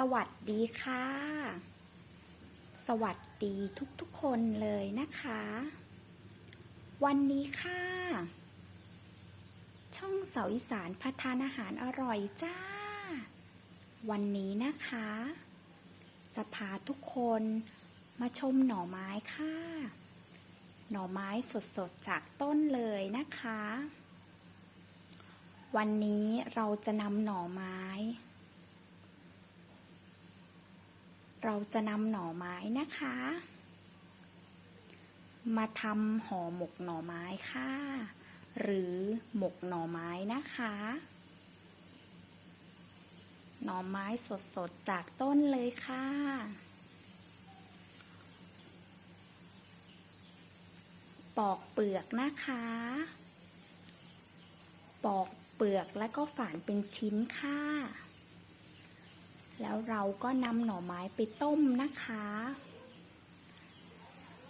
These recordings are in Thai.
สวัสดีค่ะ สวัสดีทุกๆคนเลยนะคะ วันนี้ค่ะ ช่องเสาอีสานพัฒานอาหารอร่อยจ้า วันนี้นะคะ จะพาทุกคนมาชมหน่อไม้ค่ะ หน่อไม้สดๆจากต้นเลยนะคะ วันนี้เราจะนำหน่อไม้ เราจะนำหน่อไม้นะคะ มาทำห่อหมกหน่อไม้ค่ะ หรือหมกหน่อไม้นะคะ หน่อไม้สดๆจากต้นเลยค่ะปอกเปลือกนะคะ ปอกเปลือกแล้วก็ฝานเป็นชิ้นค่ะ แล้วเราก็นำหน่อไม้ไปต้มนะคะ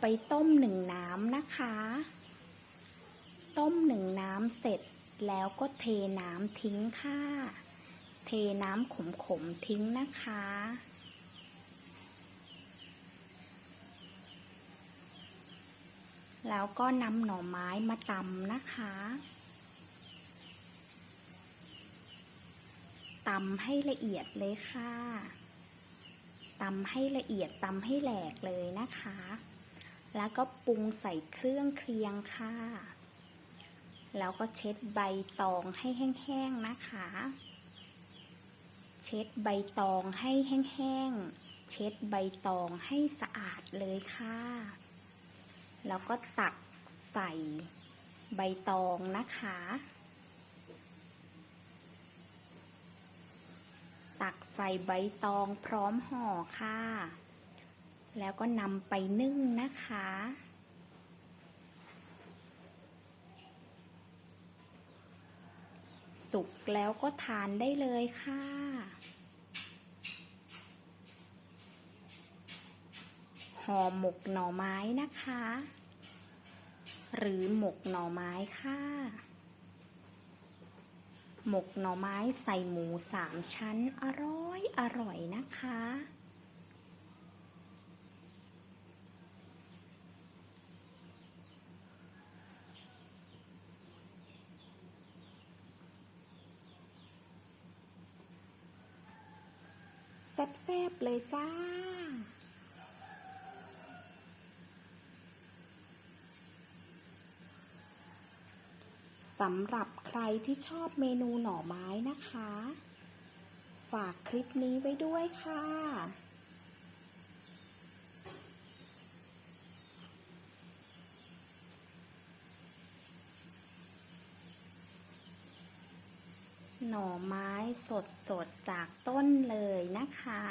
ไปต้มหนึ่งน้ำนะคะ ต้มหนึ่งน้ำเสร็จแล้วก็เทน้ำทิ้งค่ะ เทน้ำขมๆทิ้งนะคะแล้วก็นำหน่อไม้มาตำนะคะ ตำให้ละเอียดเลยค่ะตำให้ละเอียดตำให้แหลกเลยนะคะ แล้วก็ปรุงใส่เครื่องเคียงค่ะ แล้วก็เช็ดใบตองให้แห้งๆนะคะ เช็ดใบตองให้แห้งๆ เช็ดใบตองให้สะอาดเลยค่ะ แล้วก็ตักใส่ใบตองนะคะ ตักใส่ใบตองพร้อมห่อค่ะ แล้วก็นำไปนึ่งนะคะ สุกแล้วก็ทานได้เลยค่ะห่อหมกหน่อไม้นะคะ หรือหมกหน่อไม้ค่ะ หมกหน่อไม้ใส่หมูสามชั้น อร่อย อร่อยนะคะ แซ่บๆเลยจ้า สำหรับใครที่ชอบเมนูหน่อไม้นะคะ ฝากคลิปนี้ไว้ด้วยค่ะ หน่อไม้สดๆจากต้นเลยนะคะ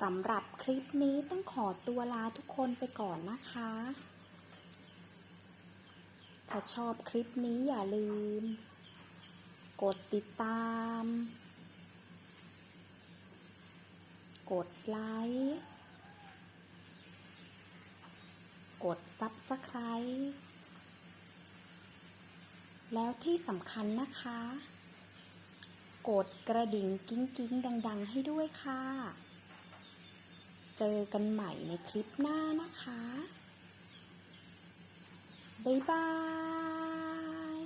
สำหรับคลิปนี้ต้องขอตัวลาทุกคนไปก่อนนะคะ ถ้าชอบคลิปนี้อย่าลืม กดติดตาม กดไลค์ กด Subscribe แล้วที่สำคัญนะคะ กดกระดิ่งกิ้งกิ้งดัง ๆ ให้ด้วยค่ะ เจอกันใหม่ในคลิปหน้านะคะ บ๊ายบาย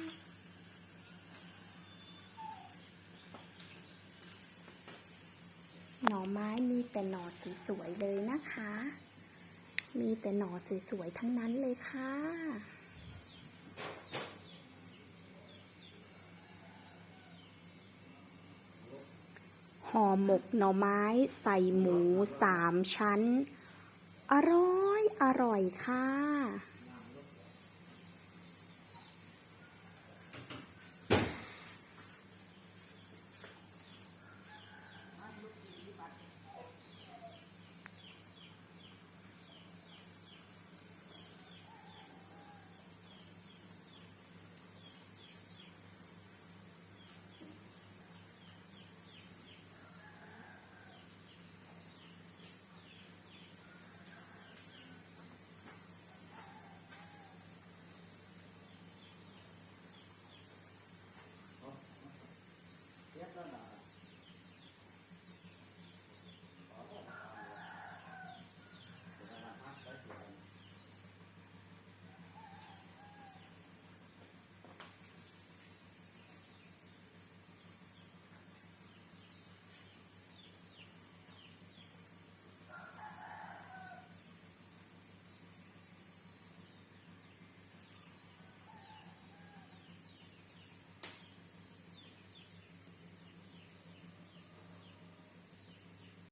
หน่อไม้มีแต่หน่อสวยๆเลยนะคะ มีแต่หน่อสวยๆทั้งนั้นเลยค่ะ ห่อหมกหน่อไม้ใส่หมูสามชั้น อร่อย อร่อยค่ะ